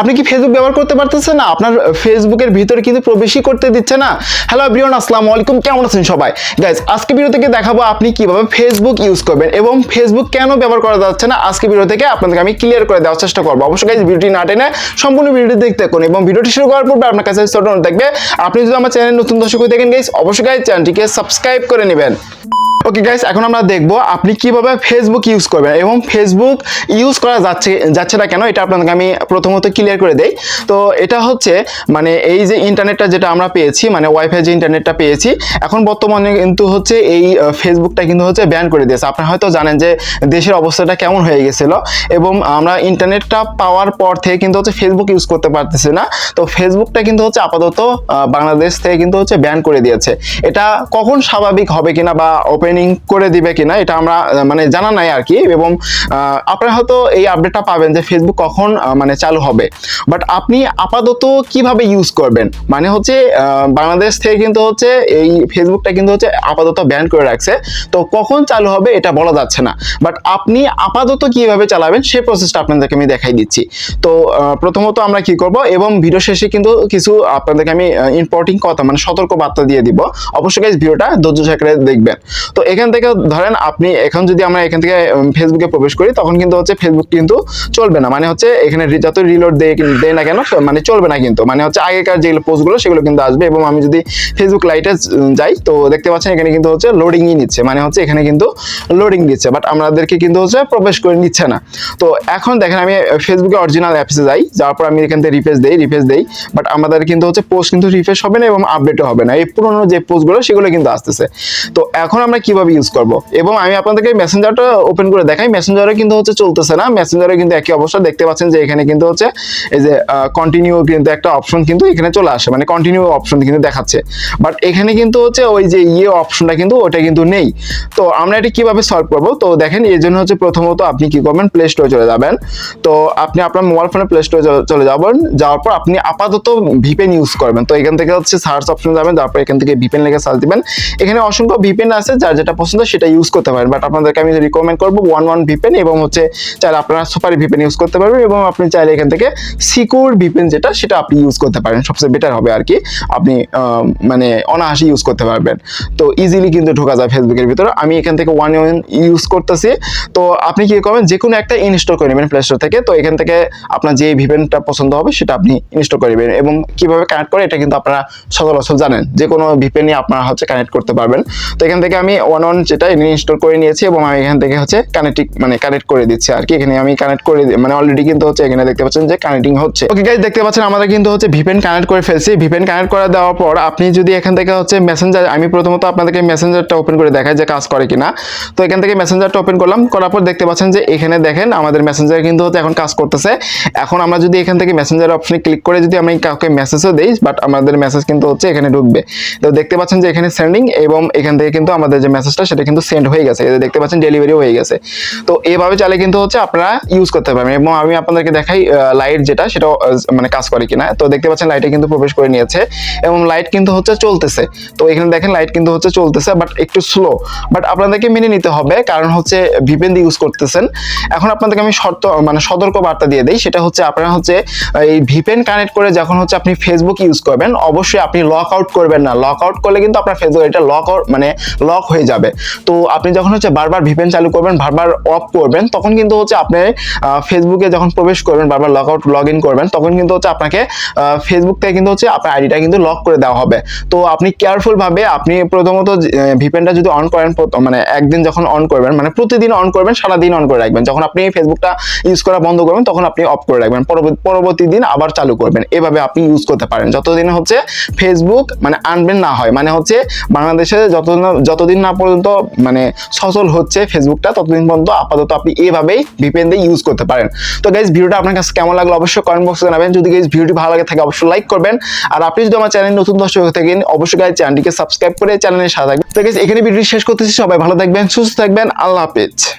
আপনি কি ফেসবুক ব্যবহার করতে পারতেছেন না? আপনার ফেসবুকের ভিতরে কিন্তু প্রবেশই করতে দিচ্ছে না। হ্যালো এভরিওয়ান আসসালামু আলাইকুম। কেমন আছেন সবাই? গাইজ আজকে ভিডিও থেকে দেখাবো আপনি কীভাবে ফেসবুক ইউজ করবেন এবং ফেসবুক কেন ব্যবহার করা যাচ্ছে না? আজকে ভিডিও থেকে আপনাদেরকে আমি ক্লিয়ার করে দেওয়ার চেষ্টা করব। অবশ্যই গাইজ ভিডিওটি না টেনে সম্পূর্ণ ভিডিওটি দেখতে থাকুন এবং ভিডিওটি শুরু করার পূর্বে আপনার কাছে ছোট থাকবে, আপনি যদি আমার চ্যানেল নতুন দর্শক হয়ে থাকেন গাইজ অবশ্যই গাইজ চ্যানেলটিকে সাবস্ক্রাইব করে নেবেন। ওকে গাইস এখন আমরা দেখব আপনি কীভাবে ফেসবুক ইউজ করবেন এবং ফেসবুক ইউজ করা যাচ্ছে যাচ্ছে না কেন? এটা আপনাকে আমি প্রথমত ক্লিয়ার করে দেই। তো এটা হচ্ছে মানে এই যে ইন্টারনেটটা যেটা আমরা পেয়েছি মানে ওয়াইফাই যে ইন্টারনেটটা পেয়েছি, এখন বর্তমানে কিন্তু হচ্ছে এই ফেসবুকটা কিন্তু হচ্ছে ব্যান করে দিয়েছে। আপনারা হয়তো জানেন যে দেশের অবস্থাটা কেমন হয়ে গেছিল এবং আমরা ইন্টারনেটটা পাওয়ার পর থেকে কিন্তু হচ্ছে ফেসবুক ইউজ করতে পারতেছি না। তো ফেসবুকটা কিন্তু হচ্ছে আপাতত বাংলাদেশ থেকে কিন্তু হচ্ছে ব্যান করে দিয়েছে। এটা কখন স্বাভাবিক হবে কিনা বা ওপেনিং করে দিবে কিনা, এটা আমরা মানে জানা নাই আর কি এবং আপনারা হয়তো এই আপডেটটা পাবেন যে ফেসবুক কখন মানে চালু হবে। বাট আপনি আপাতত কীভাবে ইউজ করবেন? মানে হচ্ছে বাংলাদেশ থেকে কিন্তু হচ্ছে, এই ফেসবুকটা কিন্তু হচ্ছে আপাতত ব্যান করে রাখছে। তো কখন চালু হবে এটা বলা যাচ্ছে না। বাট আপনি আপাতত কীভাবে চালাবেন সেই প্রসেসটা আপনাদেরকে আমি দেখাই দিচ্ছি। তো প্রথমত আমরা কি করব, এবং ভিডিও শেষে কিন্তু কিছু আপনাদেরকে আমি ইম্পর্টিং কথা মানে সতর্ক বার্তা দিয়ে দিব। অবশ্যই ভিডিওটা ধৈর্য সহকারে দেখবেন। তো এখান থেকে ধরেন আপনি এখন যদি আমরা এখান থেকে ফেসবুকে প্রবেশ করি, তখন কিন্তু হচ্ছে ফেসবুক কিন্তু চলবে না। মানে হচ্ছে এখানে যত রিলোড দেয় না কেন মানে চলবে না কিন্তু। মানে হচ্ছে আগেকার যেগুলো পোস্টগুলো, সেগুলো কিন্তু আসবে এবং আমি যদি ফেসবুক লাইটে যাই, তো দেখতে পাচ্ছেন এখানে কিন্তু হচ্ছে লোডিংই নিচ্ছে। মানে হচ্ছে এখানে কিন্তু লোডিং দিচ্ছে বাট আমাদেরকে কিন্তু হচ্ছে প্রবেশ করে নিচ্ছে না। তো এখন দেখেন, আমি ফেসবুকে অরিজিনাল অ্যাপসে যাই, যাওয়ার পর আমি এখান থেকে রিফ্রেশ দেই রিফ্রেশ দেই বাট আমাদের কিন্তু হচ্ছে পোস্ট কিন্তু রিফ্রেশ হবে না এবং আপডেটও হবে না। এই পুরোনো যে পোস্টগুলো, সেগুলো কিন্তু আসতেছে। তো এখন আমরা কীভাবে ইউজ করব? এবং আমি আপনাদেরকে মেসেঞ্জারটা ওপেন করে দেখাই। মেসেঞ্জারে কিন্তু হচ্ছে চলতেছে না। মেসেঞ্জারে কিন্তু একই অবস্থা। দেখতে পাচ্ছেন যে এখানে কিন্তু হচ্ছে এই যে কন্টিনিউ কিন্তু একটা অপশন কিন্তু এখানে চলে আসে। মানে কন্টিনিউ অপশন কিন্তু দেখাচ্ছে। বাট এখানে কিন্তু হচ্ছে ওই যে ইয়ে অপশনটা কিন্তু ওটা কিন্তু নেই। তো আমরা এটা কীভাবে সলভ করব? তো দেখেন এই জন্য হচ্ছে প্রথমত আপনি কি করবেন? প্লে স্টোরে চলে যাবেন। তো আপনি আপনার মোবাইল ফোনে প্লে স্টোরে চলে যাবেন। যাওয়ার পর আপনি আপাতত ভিপেন ইউজ করবেন। তো এখান থেকে হচ্ছে সার্চ অপশন যাবেন। তারপর এখান থেকে ভিপেন লেগে সার্চ দিবেন। এখানে অসংখ্য ভিপেন আছে যার যেটা পছন্দ সেটা ইউজ করতে পারেন। বাট আপনাদেরকে আমি রিকমেন্ড করব ওয়ান ওয়ান ভিপেন এবং হচ্ছে চাইলে আপনারা সুপারি ভিপেন ইউজ করতে পারবেন এবং আপনি চাইলে এখান থেকে সিকিউর ভিপেন যেটা, সেটা আপনি ইউজ করতে পারেন। সবচেয়ে বেটার হবে আর কি। আপনি মানে অনাহাসি ইউজ করতে পারবেন। তো ইজিলি কিন্তু ঢোকা যায় ফেসবুকের ভিতরে। আমি এখান থেকে ওয়ান ওয়ান ইউজ করতেছি। তো আপনি কি করবেন? যে কোনো একটা ইনস্টল করে নেবেন প্লে স্টোর থেকে। তো এখান থেকে আপনার যে ভিপেনটা পছন্দ হবে, সেটা আপনি ইনস্টল করে নেবেন। এবং কীভাবে কানেক্ট করে, এটা কিন্তু আপনারা সচরাচর জানেন। যে কোনো ভিপেনই আপনারা হচ্ছে কানেক্ট করতে পারবেন। তো এখান থেকে আমি ওয়ান ওয়ান যেটা ইনস্টল করে নিয়েছি এবং আমি এখান থেকে হচ্ছে কানেক্টিং মানে কানেক্ট করে দিচ্ছি আর কি। এখানে আমি কানেক্ট করে মানে অলরেডি কিন্তু হচ্ছে এখানে দেখতে পাচ্ছেন যে কানেক্টিং হচ্ছে। ওকে গাইজ দেখতে পাচ্ছেন আমাদের কিন্তু হচ্ছে ভিপেন কানেক্ট করে ফেলছি। ভিপেন কানেক্ট করে দেওয়ার পর আপনি যদি এখান থেকে হচ্ছে মেসেঞ্জার আমি প্রথমত আপনাদেরকে মেসেঞ্জারটা ওপেন করে দেখাই যে কাজ করে কিনা। তো এখান থেকে মেসেঞ্জারটা ওপেন করলাম, করার পর দেখতে পাচ্ছেন যে এখানে দেখেন আমাদের মেসেঞ্জার কিন্তু হচ্ছে এখন কাজ করতেছে। এখন আমরা যদি এখান থেকে মেসেঞ্জার অপশনে ক্লিক করে যদি আমি কাউকে মেসেজও দিই বাট আমাদের মেসেজ কিন্তু হচ্ছে এখানে ঢুকবে। তো দেখতে পাচ্ছেন যে এখানে সেন্ডিং এবং এখান থেকে কিন্তু আমাদের যে মেসেজটা সেটা কিন্তু সেন্ড হয়ে গেছে। দেখতে পাচ্ছেন ডেলিভারিও হয়ে গেছে। তো এভাবে চাইলে কিন্তু হচ্ছে আপনারা ইউজ করতে পারবেন এবং আমি আপনাদেরকে দেখাই লাইট যেটা সেটা মানে কাজ করে কিনা। তো দেখতে পাচ্ছেন লাইটে কিন্তু প্রবেশ করে নিয়েছে এবং লাইট কিন্তু হচ্ছে চলতেছে। তো এখানে দেখেন লাইট কিন্তু হচ্ছে চলতেছে বাট একটু স্লো বাট আপনাদেরকে মেনে নিতে হবে, কারণ হচ্ছে ভিপেন দিয়ে ইউজ করতেছেন। এখন আপনাদেরকে আমি শর্ত মানে সতর্ক বার্তা দিয়ে দিই, সেটা হচ্ছে আপনারা হচ্ছে এই ভিপেন কানেক্ট করে যখন হচ্ছে আপনি ফেসবুক ইউজ করবেন, অবশ্যই আপনি লক আউট করবেন না। লক আউট করলে কিন্তু আপনার ফেসবুক এটা লক মানে লক হয়ে যাবে। তো আপনি যখন হচ্ছে বারবার ভিপেন চালু করবেন, বারবার অফ করবেন, তখন কিন্তু হচ্ছে আপনি ফেসবুকে যখন প্রবেশ করবেন, বারবার লক আউট লগ ইন করবেন, তখন কিন্তু হচ্ছে আপনাকে ফেসবুক থেকে কিন্তু হচ্ছে আপনার আইডিটা কিন্তু লক করে দেওয়া হবে। তো আপনি কেয়ারফুল ভাবে আপনি প্রথমত ভিপেনটা যদি অন করেন মানে একদিন যখন অন করবেন মানে প্রতিদিন অন করবেন, সারাদিন অন করে রাখবেন। যখন আপনি ফেসবুকটা ইউজ করা বন্ধ করবেন, তখন আপনি অফ করে রাখবেন। পরবর্তী পরবর্তী দিন আবার চালু করবেন। এভাবে আপনি ইউজ করতে পারেন। যতদিন হচ্ছে ফেসবুক মানে আনবেন না হয় মানে হচ্ছে বাংলাদেশে যতদিন যতদিন না পর্যন্ত মানে সচল হচ্ছে ফেসবুকটা, ততদিন পর্যন্ত আপাতত আপনি এভাবেই ভিপিএন দিয়ে ইউজ করতে পারেন। তো গাইজ ভিডিওটা আপনার কাছে কেমন লাগল অবশ্যই কমেন্ট বক্সে জানাবেন। যদি গাইজ ভিডিওটি ভালো লাগে থাকে অবশ্যই লাইক করবেন। আর আপনি যদি আমার চ্যানেল নতুন দর্শক হয়ে থাকেন, অবশ্যই গাইজ চ্যানেলটিকে সাবস্ক্রাইব করে চ্যানেলের সাথে থাকবেন। তো গাইজ এখানে ভিডিওটি শেষ করতেছি। সবাই ভালো থাকবেন, সুস্থ থাকবেন। আল্লাহ হাফেজ।